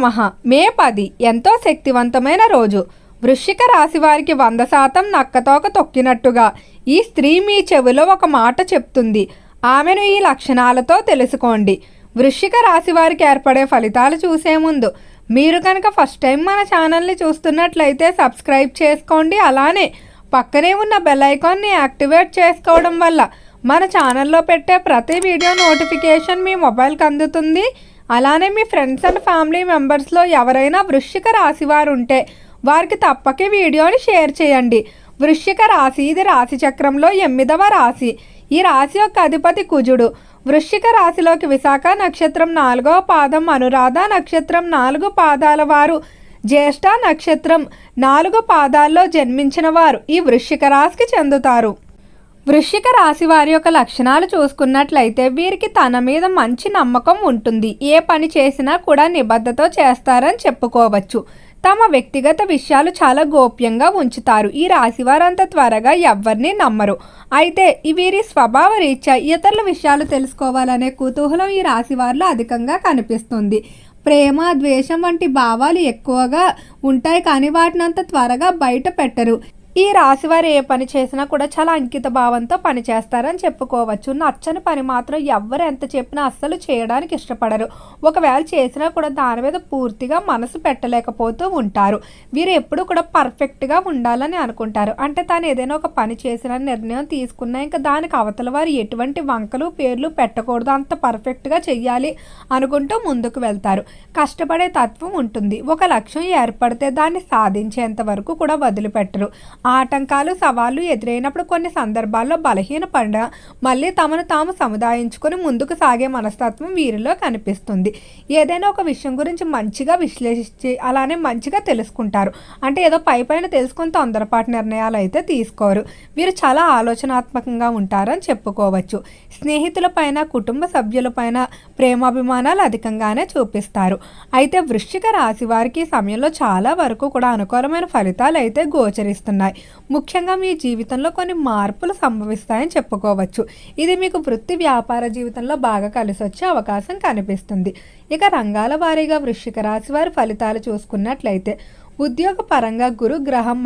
నమ మే పది. ఎంతో శక్తివంతమైన రోజు. వృశ్చిక రాశి వారికి వంద శాతం నక్కతోక తొక్కినట్టుగా ఈ స్త్రీ మీ చెవిలో ఒక మాట చెప్తుంది. ఆమెను ఈ లక్షణాలతో తెలుసుకోండి. వృశ్చిక రాశి వారికి ఏర్పడే ఫలితాలు చూసే ముందు మీరు కనుక ఫస్ట్ టైం మన ఛానల్ని చూస్తున్నట్లయితే సబ్స్క్రైబ్ చేసుకోండి. అలానే పక్కనే ఉన్న బెల్ ఐకాన్ని యాక్టివేట్ చేసుకోవడం వల్ల మన ఛానల్లో పెట్టే ప్రతి వీడియో నోటిఫికేషన్ మీ మొబైల్కి అందుతుంది. అలానే మీ ఫ్రెండ్స్ అండ్ ఫ్యామిలీ మెంబర్స్లో ఎవరైనా వృశ్చిక రాశి వారు ఉంటే వారికి తప్పక వీడియోని షేర్ చేయండి. వృశ్చిక రాశి ఇది రాశి చక్రంలో ఎనిమిదవ రాశి. ఈ రాశి యొక్క అధిపతి కుజుడు. వృశ్చిక రాశిలోకి విశాఖ నక్షత్రం నాలుగవ పాదం అనురాధ నక్షత్రం నాలుగు పాదాల వారు జ్యేష్ఠ నక్షత్రం నాలుగు పాదాల్లో జన్మించిన వారు ఈ వృశ్చిక రాశికి చెందుతారు. వృశ్చిక రాశి వారి యొక్క లక్షణాలు చూసుకున్నట్లయితే వీరికి తన మీద మంచి నమ్మకం ఉంటుంది. ఏ పని చేసినా కూడా నిబద్ధతో చేస్తారని చెప్పుకోవచ్చు. తమ వ్యక్తిగత విషయాలు చాలా గోప్యంగా ఉంచుతారు. ఈ రాశి వారంత త్వరగా ఎవరిని నమ్మరు. అయితే వీరి స్వభావ రీత్యా ఇతరుల విషయాలు తెలుసుకోవాలనే కుతూహలం ఈ రాశి వారిలో అధికంగా కనిపిస్తుంది. ప్రేమ ద్వేషం వంటి భావాలు ఎక్కువగా ఉంటాయి కానీ వాటిని అంత త్వరగా బయట పెట్టరు. ఈ రాశి వారు ఏ పని చేసినా కూడా చాలా అంకిత భావంతో పని చేస్తారని చెప్పుకోవచ్చు. నచ్చని పని మాత్రం ఎవరు ఎంత చెప్పినా అస్సలు చేయడానికి ఇష్టపడరు. ఒకవేళ చేసినా కూడా దాని మీద పూర్తిగా మనసు పెట్టలేకపోతూ ఉంటారు. వీరు ఎప్పుడు కూడా పర్ఫెక్ట్గా ఉండాలని అనుకుంటారు. అంటే తాను ఏదైనా ఒక పని చేసిన నిర్ణయం తీసుకున్నా ఇంకా దానికి అవతల వారు ఎటువంటి వంకలు పేర్లు పెట్టకూడదు. అంత పర్ఫెక్ట్గా చెయ్యాలి అనుకుంటూ ముందుకు వెళ్తారు. కష్టపడే తత్వం ఉంటుంది. ఒక లక్ష్యం ఏర్పడితే దాన్ని సాధించేంత వరకు కూడా వదిలిపెట్టరు. ఆటంకాలు సవాళ్ళు ఎదురైనప్పుడు కొన్ని సందర్భాల్లో బలహీనపడ మళ్ళీ తమను తాము సముదాయించుకొని ముందుకు సాగే మనస్తత్వం వీరిలో కనిపిస్తుంది. ఏదైనా ఒక విషయం గురించి మంచిగా విశ్లేషించి అలానే మంచిగా తెలుసుకుంటారు. అంటే ఏదో పై పైన తెలుసుకుని తొందరపాటు నిర్ణయాలు అయితే తీసుకోరు. వీరు చాలా ఆలోచనాత్మకంగా ఉంటారని చెప్పుకోవచ్చు. స్నేహితులపైన కుటుంబ సభ్యులపైన ప్రేమాభిమానాలు అధికంగానే చూపిస్తారు. అయితే వృశ్చిక రాశి వారికి సమయంలో చాలా వరకు కూడా అనుకూలమైన ఫలితాలు అయితే గోచరిస్తున్నాయి. ముఖ్యంగా మీ జీవితంలో కొన్ని మార్పులు సంభవిస్తాయని చెప్పుకోవచ్చు. ఇది మీకు వృత్తి వ్యాపార జీవితంలో బాగా కలిసి వచ్చే అవకాశం కనిపిస్తుంది. ఇక రంగాల వారీగా వృశ్చిక రాశి వారి ఫలితాలు చూసుకున్నట్లయితే ఉద్యోగ పరంగా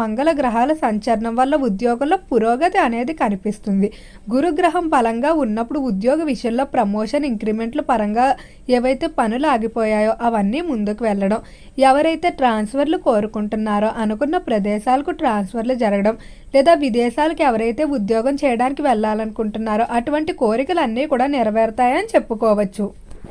మంగళ గ్రహాల సంచలనం వల్ల ఉద్యోగంలో పురోగతి అనేది కనిపిస్తుంది. గురుగ్రహం బలంగా ఉన్నప్పుడు ఉద్యోగ విషయంలో ప్రమోషన్ ఇంక్రిమెంట్ల పరంగా ఏవైతే పనులు ఆగిపోయాయో అవన్నీ ముందుకు వెళ్ళడం. ఎవరైతే ట్రాన్స్ఫర్లు కోరుకుంటున్నారో అనుకున్న ప్రదేశాలకు ట్రాన్స్ఫర్లు జరగడం లేదా విదేశాలకు ఎవరైతే ఉద్యోగం చేయడానికి వెళ్ళాలనుకుంటున్నారో అటువంటి కోరికలన్నీ కూడా నెరవేరుతాయని చెప్పుకోవచ్చు.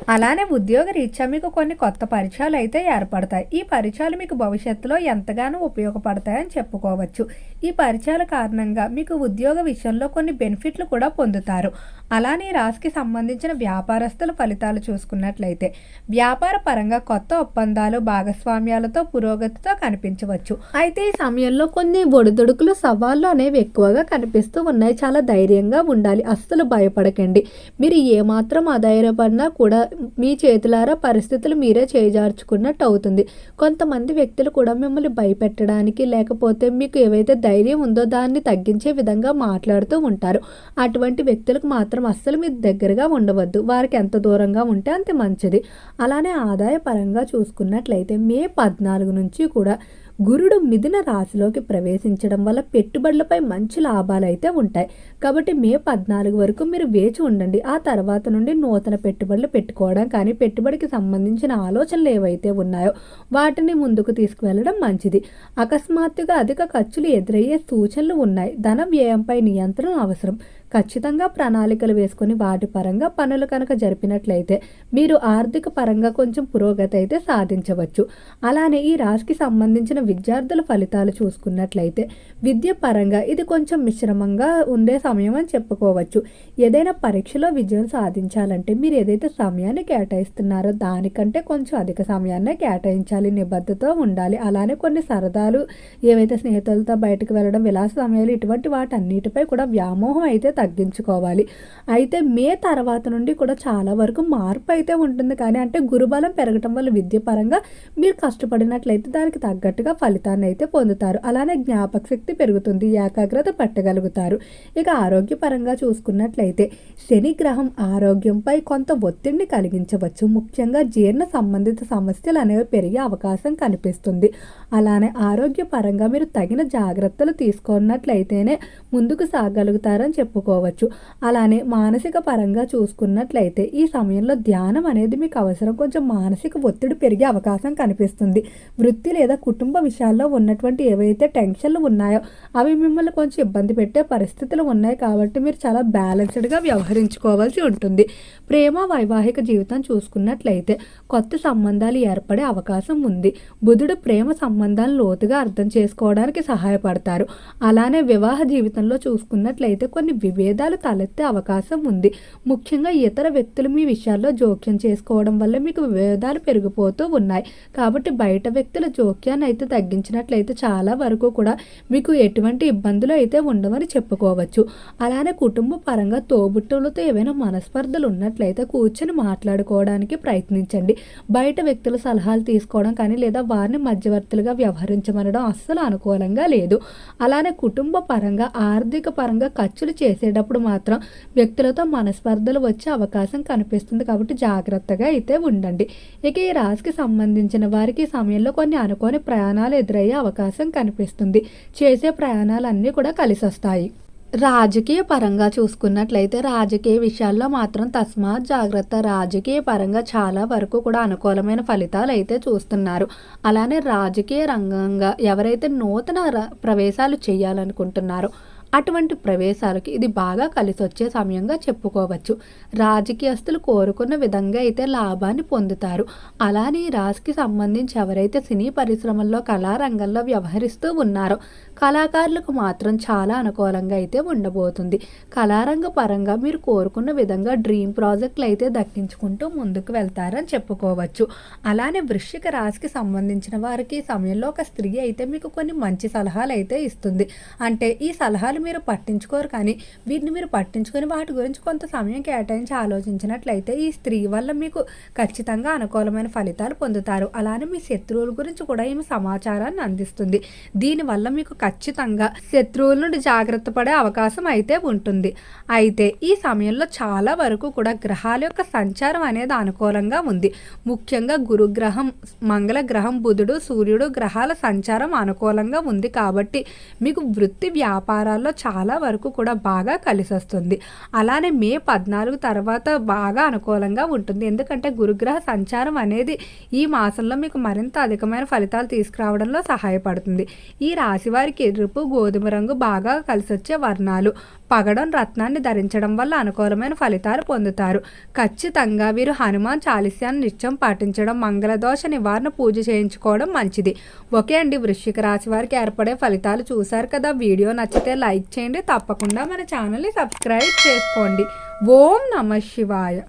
అలానే ఉద్యోగ రీత్యా మీకు కొన్ని కొత్త పరిచయాలు అయితే ఏర్పడతాయి. ఈ పరిచయాలు మీకు భవిష్యత్తులో ఎంతగానో ఉపయోగపడతాయని చెప్పుకోవచ్చు. ఈ పరిచయాల కారణంగా మీకు ఉద్యోగ విషయంలో కొన్ని బెనిఫిట్లు కూడా పొందుతారు. అలానే రాశికి సంబంధించిన వ్యాపారస్తుల ఫలితాలు చూసుకున్నట్లయితే వ్యాపార పరంగా కొత్త ఒప్పందాలు భాగస్వామ్యాలతో పురోగతితో కనిపించవచ్చు. అయితే ఈ సమయంలో కొన్ని ఒడిదుడుకులు సవాళ్ళు అనేవి ఎక్కువగా కనిపిస్తూ ఉన్నాయి. చాలా ధైర్యంగా ఉండాలి. అస్సలు భయపడకండి. మీరు ఏమాత్రం అధైర్యపడినా కూడా మీ చేతులారా పరిస్థితులు మీరే చేజార్చుకున్నట్టు అవుతుంది కొంతమంది వ్యక్తులు కూడా మిమ్మల్ని భయపెట్టడానికి లేకపోతే మీకు ఏవైతే ధైర్యం ఉందో దాన్ని తగ్గించే విధంగా మాట్లాడుతూ ఉంటారు. అటువంటి వ్యక్తులకు మాత్రం అస్సలు మీరు దగ్గరగా ఉండవద్దు. వారికి ఎంత దూరంగా ఉంటే అంత మంచిది. అలానే ఆదాయ పరంగా చూసుకున్నట్లయితే మే పద్నాలుగు నుంచి కూడా గురుడు మిథున రాశిలోకి ప్రవేశించడం వల్ల పెట్టుబడులపై మంచి లాభాలు అయితే ఉంటాయి. కాబట్టి మే పద్నాలుగు వరకు మీరు వేచి ఉండండి. ఆ తర్వాత నుండి నూతన పెట్టుబడులు పెట్టుకోవడం కానీ పెట్టుబడికి సంబంధించిన ఆలోచనలు ఏవైతే ఉన్నాయో వాటిని ముందుకు తీసుకువెళ్ళడం మంచిది. అకస్మాత్తుగా అధిక ఖర్చులు ఎదురయ్యే సూచనలు ఉన్నాయి. ధన వ్యయంపై నియంత్రణ అవసరం. ఖచ్చితంగా ప్రణాళికలు వేసుకొని వాటి పరంగా పనులు కనుక జరిపినట్లయితే మీరు ఆర్థిక పరంగా కొంచెం పురోగతి అయితే సాధించవచ్చు. అలానే ఈ రాశికి సంబంధించిన విద్యార్థుల ఫలితాలు చూసుకున్నట్లయితే విద్య పరంగా ఇది కొంచెం మిశ్రమంగా ఉండే సమయం అని చెప్పుకోవచ్చు. ఏదైనా పరీక్షలో విజయం సాధించాలంటే మీరు ఏదైతే సమయాన్ని కేటాయిస్తున్నారో దానికంటే కొంచెం అధిక సమయాన్నే కేటాయించాలి నిబద్ధతో ఉండాలి. అలానే కొన్ని సరదాలు ఏవైతే స్నేహితులతో బయటకు వెళ్ళడం విలాస సమయాలు ఇటువంటి వాటన్నిటిపై కూడా వ్యామోహం అయితే తగ్గించుకోవాలి. అయితే మే తర్వాత నుండి కూడా చాలా వరకు మార్పు అయితే ఉంటుంది. కానీ అంటే గురుబలం పెరగటం వల్ల విద్య పరంగా మీరు కష్టపడినట్లయితే దానికి తగ్గట్టుగా ఫలితాన్ని అయితే పొందుతారు. అలానే జ్ఞాపక శక్తి పెరుగుతుంది ఏకాగ్రత పట్టగలుగుతారు. ఇక ఆరోగ్యపరంగా చూసుకున్నట్లయితే శని గ్రహం ఆరోగ్యంపై కొంత ఒత్తిడిని కలిగించవచ్చు. ముఖ్యంగా జీర్ణ సంబంధిత సమస్యలు అనేవి పెరిగే అవకాశం కనిపిస్తుంది. అలానే ఆరోగ్యపరంగా మీరు తగిన జాగ్రత్తలు తీసుకున్నట్లయితేనే ముందుకు సాగలుగుతారని చెప్పుకోవచ్చు. అలానే మానసిక పరంగా చూసుకున్నట్లయితే ఈ సమయంలో ధ్యానం అనేది మీకు అవసరం. కొంచెం మానసిక ఒత్తిడి పెరిగే అవకాశం కనిపిస్తుంది. వృత్తి లేదా కుటుంబ విషయాల్లో ఉన్నటువంటి ఏవైతే టెన్షన్లు ఉన్నాయో అవి మిమ్మల్ని కొంచెం ఇబ్బంది పెట్టే పరిస్థితులు ఉన్నాయి కాబట్టి మీరు చాలా బ్యాలెన్స్డ్గా వ్యవహరించుకోవాల్సి ఉంటుంది. ప్రేమ వైవాహిక జీవితం చూసుకున్నట్లయితే కొత్త సంబంధాలు ఏర్పడే అవకాశం ఉంది. బుధుడు ప్రేమ సంబంధాలను లోతుగా అర్థం చేసుకోవడానికి సహాయపడతారు. అలానే వివాహ జీవితంలో చూసుకున్నట్లయితే కొన్ని విభేదాలు తలెత్తే అవకాశం ఉంది. ముఖ్యంగా ఇతర వ్యక్తులు మీ విషయాల్లో జోక్యం చేసుకోవడం వల్ల మీకు విభేదాలు పెరిగిపోతూ ఉన్నాయి. కాబట్టి బయట వ్యక్తుల జోక్యాన్ని అయితే తగ్గించినట్లయితే చాలా వరకు కూడా మీకు ఎటువంటి ఇబ్బందులు అయితే ఉండవని చెప్పుకోవచ్చు. అలానే కుటుంబ పరంగా తోబుట్టులతో ఏవైనా మనస్పర్ధలు ఉన్నట్లయితే కూర్చొని మాట్లాడుకోవడానికి ప్రయత్నించండి. బయట వ్యక్తుల సలహాలు తీసుకోవడం కానీ లేదా వారిని మధ్యవర్తులుగా వ్యవహరించమనడం అస్సలు అనుకూలంగా లేదు. అలానే కుటుంబ పరంగా ఆర్థిక పరంగా ఖర్చులు చేసేటప్పుడు మాత్రం వ్యక్తులతో మనస్పర్ధలు వచ్చే అవకాశం కనిపిస్తుంది కాబట్టి జాగ్రత్తగా అయితే ఉండండి. ఇక ఈ రాశికి సంబంధించిన వారికి సమయంలో కొన్ని అనుకోని ప్రయాణాలు ఎదురయ్యే అవకాశం కనిపిస్తుంది. చేసే ప్రయాణాలన్నీ కూడా కలిసి వస్తాయి రాజకీయ పరంగా చూసుకున్నట్లయితే రాజకీయ విషయాల్లో మాత్రం తస్మాత్ జాగ్రత్త. రాజకీయ పరంగా చాలా వరకు కూడా అనుకూలమైన ఫలితాలు అయితే చూస్తున్నారు. అలానే రాజకీయ రంగంగా ఎవరైతే నూతన ప్రవేశాలు చేయాలనుకుంటున్నారో అటువంటి ప్రవేశాలకి ఇది బాగా కలిసి వచ్చే సమయంగా చెప్పుకోవచ్చు. రాజకీయస్తులు కోరుకున్న విధంగా అయితే లాభాన్ని పొందుతారు. అలానే ఈ రాశికి సంబంధించి ఎవరైతే సినీ పరిశ్రమల్లో కళారంగంలో వ్యవహరిస్తూ ఉన్నారో కళాకారులకు మాత్రం చాలా అనుకూలంగా అయితే ఉండబోతుంది. కళారంగ పరంగా మీరు కోరుకున్న విధంగా డ్రీమ్ ప్రాజెక్టులు అయితే దక్కించుకుంటూ ముందుకు వెళ్తారని చెప్పుకోవచ్చు. అలానే వృశ్చిక రాశికి సంబంధించిన వారికి ఈ సమయంలో ఒక స్త్రీ అయితే మీకు కొన్ని మంచి సలహాలు అయితే ఇస్తుంది. అంటే ఈ సలహాలు మీరు పట్టించుకోరు కానీ వీటిని మీరు పట్టించుకొని వాటి గురించి కొంత సమయం కేటాయించి ఆలోచించినట్లయితే ఈ స్త్రీ వల్ల మీకు ఖచ్చితంగా అనుకూలమైన ఫలితాలు పొందుతారు. అలానే మీ శత్రువుల గురించి కూడా ఈమె సమాచారాన్ని అందిస్తుంది. దీనివల్ల మీకు ఖచ్చితంగా శత్రువుల నుండి జాగ్రత్త పడే అవకాశం అయితే ఉంటుంది. అయితే ఈ సమయంలో చాలా వరకు కూడా గ్రహాల యొక్క సంచారం అనేది అనుకూలంగా ఉంది. ముఖ్యంగా గురుగ్రహం మంగళ గ్రహం బుధుడు సూర్యుడు గ్రహాల సంచారం అనుకూలంగా ఉంది కాబట్టి మీకు వృత్తి వ్యాపారాల్లో చాలా వరకు కూడా బాగా కలిసి వస్తుంది అలానే మే పద్నాలుగు తర్వాత బాగా అనుకూలంగా ఉంటుంది. ఎందుకంటే గురుగ్రహ సంచారం అనేది ఈ మాసంలో మీకు మరింత అధికమైన ఫలితాలు తీసుకురావడంలో సహాయపడుతుంది. ఈ రాశి వారికి ఎరుపు గోధుమ రంగు బాగా కలిసి వచ్చే వర్ణాలు. పగడం రత్నాన్ని ధరించడం వల్ల అనుకూలమైన ఫలితాలు పొందుతారు. ఖచ్చితంగా వీరు హనుమాన్ చాలీస్యాన్ని నిత్యం పాటించడం మంగళదోష నివారణ పూజ చేయించుకోవడం మంచిది. ఓకే అండి వృశ్చిక రాశి వారికి ఏర్పడే ఫలితాలు చూశారు కదా. వీడియో నచ్చితే లైక్ చేయండి. తప్పకుండా మన ఛానల్ని సబ్స్క్రైబ్ చేసుకోండి. ఓం నమ శివాయ.